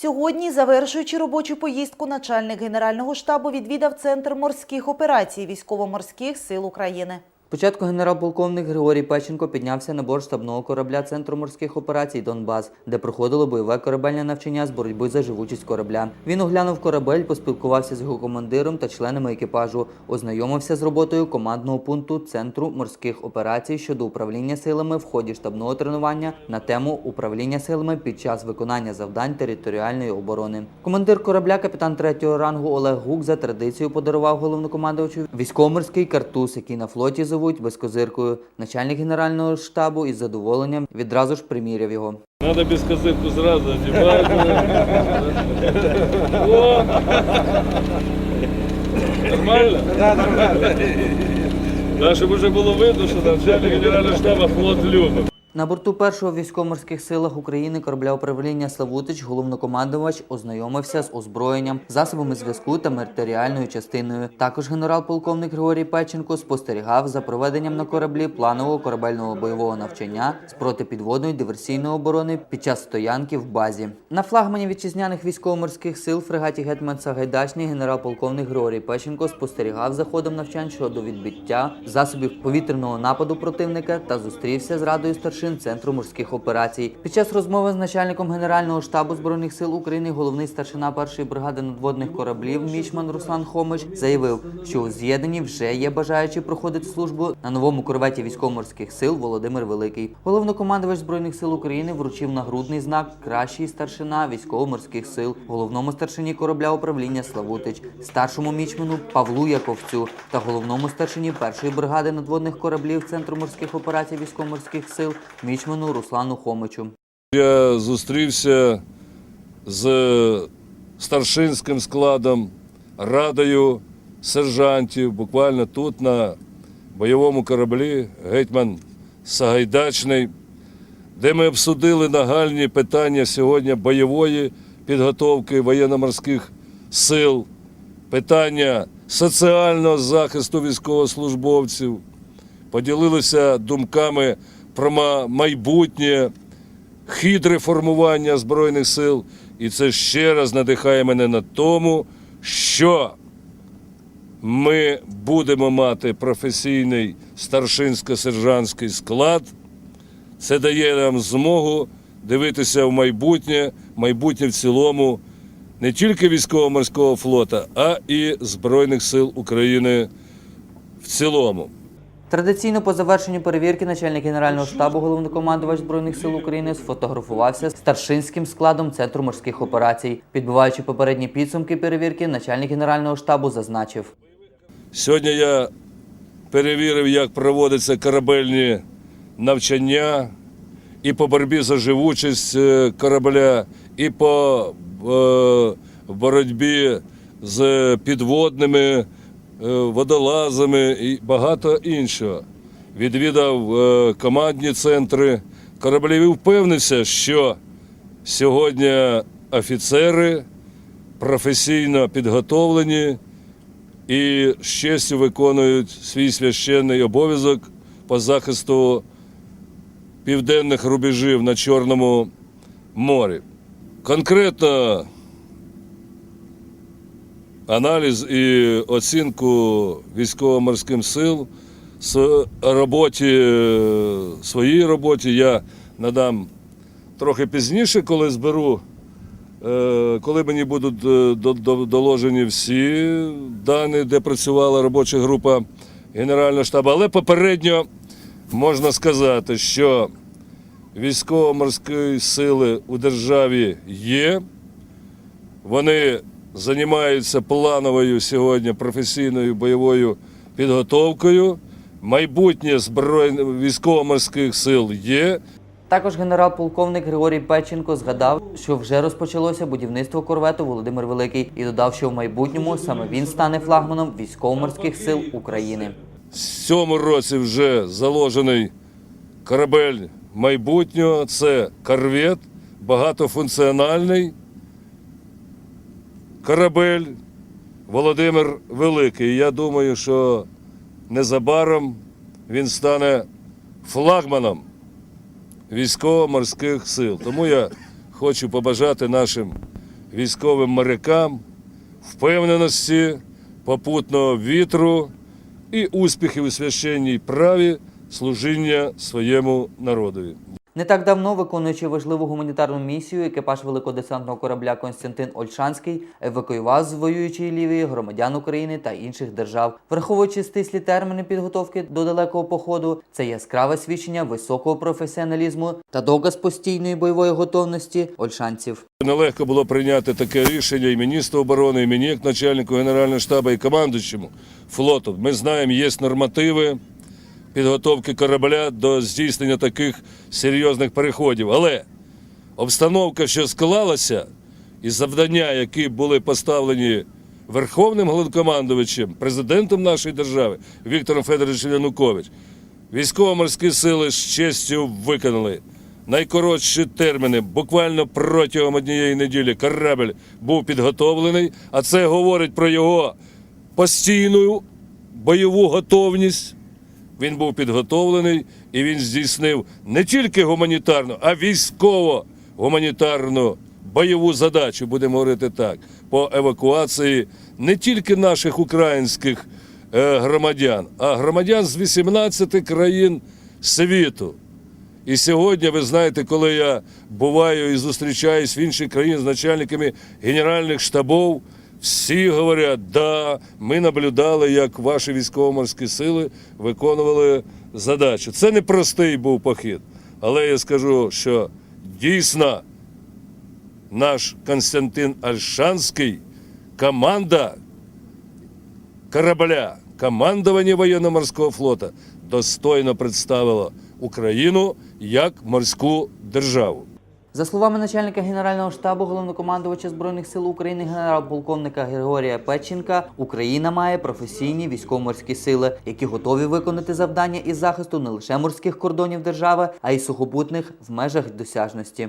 Сьогодні, завершуючи робочу поїздку, начальник Генерального штабу відвідав Центр морських операцій Військово-морських сил України. Спочатку генерал-полковник Григорій Печенко піднявся на борт штабного корабля Центру морських операцій Донбас, де проходило бойове корабельне навчання з боротьби за живучість корабля. Він оглянув корабель, поспілкувався з його командиром та членами екіпажу, ознайомився з роботою командного пункту Центру морських операцій щодо управління силами в ході штабного тренування на тему управління силами під час виконання завдань територіальної оборони. Командир корабля, капітан третього рангу Олег Гук за традицією подарував головнокомандувачу військово-морський картуз, який на флоті зовуть безкозиркою. Начальник генерального штабу із задоволенням відразу ж приміряв його. Надо без козирку зразу одевать. О! Нормально? Да, нормально. Да, щоб вже було видно, що начальник генерального штабу флот любить. На борту першого військово-морських силах України корабля управління Славутич головнокомандувач ознайомився з озброєнням, засобами зв'язку та матеріальною частиною. Також генерал-полковник Григорій Печенко спостерігав за проведенням на кораблі планового корабельного бойового навчання з протипідводної диверсійної оборони під час стоянки в базі. На флагмані вітчизняних військово-морських сил фрегаті Гетман Сагайдачний генерал-полковник Григорій Печенко спостерігав за ходом навчань щодо відбиття засобів повітряного нападу противника та зустрівся з радою старшин Центру морських операцій. Під час розмови з начальником Генерального штабу збройних сил України головний старшина першої бригади надводних кораблів мічман Руслан Хомич заявив, що у з'єднанні вже є бажаючі проходити службу на новому корветі військово-морських сил Володимир Великий. Головнокомандувач збройних сил України вручив нагрудний знак кращий старшина військово-морських сил, головному старшині корабля управління Славутич, старшому мічману Павлу Яковцю та головному старшині першої бригади надводних кораблів Центру морських операцій військово-морських сил мічману Руслану Хомичу. Я зустрівся з старшинським складом, радою сержантів, буквально тут на бойовому кораблі гетьман Сагайдачний, де ми обсудили нагальні питання сьогодні бойової підготовки воєнно-морських сил, питання соціального захисту військовослужбовців, поділилися думками про майбутнє, хід реформування Збройних сил. І це ще раз надихає мене на тому, що ми будемо мати професійний старшинсько-сержантський склад. Це дає нам змогу дивитися в майбутнє, майбутнє в цілому не тільки військово-морського флота, а і Збройних сил України в цілому. Традиційно по завершенню перевірки начальник генерального штабу головнокомандувач збройних сил України сфотографувався з старшинським складом центру морських операцій. Підбиваючи попередні підсумки перевірки, начальник генерального штабу зазначив. Сьогодні я перевірив, як проводяться корабельні навчання і по боротьбі за живучість е, корабля, і по е, боротьбі з підводними водолазами і багато іншого. Відвідав е, командні центри кораблів впевнився, що сьогодні офіцери професійно підготовлені і з честю виконують свій священний обов'язок по захисту південних рубежів на Чорному морі. Конкретно аналіз і оцінку військово-морським сил роботі, е, своїй роботі я надам трохи пізніше, коли зберу Е, коли мені будуть е, до- до- доложені всі дані, де працювала робоча група Генерального штабу, але попередньо можна сказати, що військово-морської сили у державі є. Вони займаються плановою сьогодні професійною бойовою підготовкою. Майбутнє збройних військово-морських сил є. Також генерал-полковник Григорій Печенко згадав, що вже розпочалося будівництво корвету Володимир Великий і додав, що в майбутньому саме він стане флагманом військово-морських сил України. В цьому році вже заложений корабель майбутнього. Це корвет, багатофункціональний корабель Володимир Великий. Я думаю, що незабаром він стане флагманом військово-морських сил. Тому я хочу побажати нашим військовим морякам, впевненості, попутного вітру і успіхів у священній праві служіння своєму народові. Не так давно, виконуючи важливу гуманітарну місію, екіпаж великодесантного корабля Константин Ольшанський евакуював з воюючої Лівії громадян України та інших держав. Враховуючи стислі терміни підготовки до далекого походу, це яскраве свідчення високого професіоналізму та доказ постійної бойової готовності ольшанців. Нелегко було прийняти таке рішення і міністру оборони, і мені, як начальнику Генерального штабу, і командуючому флоту. Ми знаємо, є нормативи підготовки корабля до здійснення таких серйозних переходів. Але обстановка, що склалася, і завдання, які були поставлені Верховним головнокомандувачем, президентом нашої держави Віктором Федоровичем Янукович, військово-морські сили з честю виконали найкоротші терміни. Буквально протягом однієї неділі корабль був підготовлений, а це говорить про його постійну бойову готовність. Він був підготовлений і він здійснив не тільки гуманітарну, а військово-гуманітарну бойову задачу, будемо говорити так, по евакуації не тільки наших українських е, громадян, а громадян з 18 країн світу. І сьогодні, ви знаєте, коли я буваю і зустрічаюсь в інших країнах з начальниками генеральних штабів, всі говорять, да, ми наблюдали, як ваші військово-морські сили виконували задачу. Це не простий був похід. Але я скажу, що дійсно наш Константин Альшанський, команда корабля, командування воєнно-морського флота достойно представило Україну як морську державу. За словами начальника Генерального штабу головнокомандувача Збройних сил України генерал-полковника Григорія Печенка, Україна має професійні військово-морські сили, які готові виконати завдання із захисту не лише морських кордонів держави, а й сухопутних в межах досяжності.